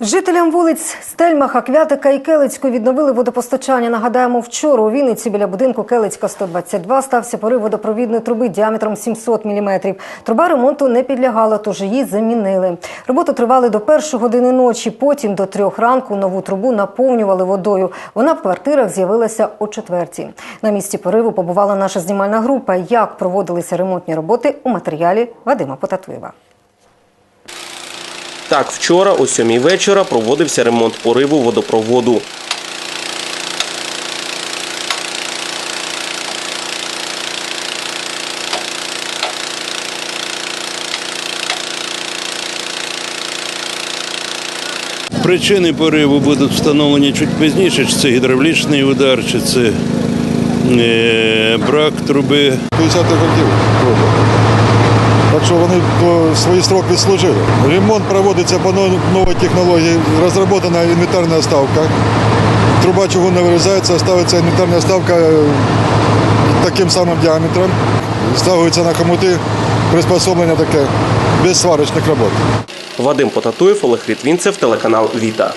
Жителям вулиць Стельмаха, Квятика і Келицької відновили водопостачання. Нагадаємо, вчора у Вінниці біля будинку Келицька 122 стався порив водопровідної труби діаметром 700 мм. Труба ремонту не підлягала, тож її замінили. Роботи тривали до першої години ночі, потім до трьох ранку нову трубу наповнювали водою. Вона в квартирах з'явилася о четвертій. На місці пориву побувала наша знімальна група. Як проводилися ремонтні роботи у матеріалі Вадима Потатуєва. Так, вчора о сьомій вечора проводився ремонт пориву водопроводу. Причини пориву будуть встановлені чуть пізніше, чи це гідравлічний удар, чи це е, брак труби. 50-х років труби. Так що вони по свої строк відслужили. Ремонт проводиться по новій технології. Розроблена інвентарна ставка. Труба чугунна вирізається, ставиться інвентарна ставка е, таким самим діаметром. Ставиться на хомути, приспособлення таке, без сварочних робот. Вадим Потатуєв, Олег Рітвінцев, телеканал Віта.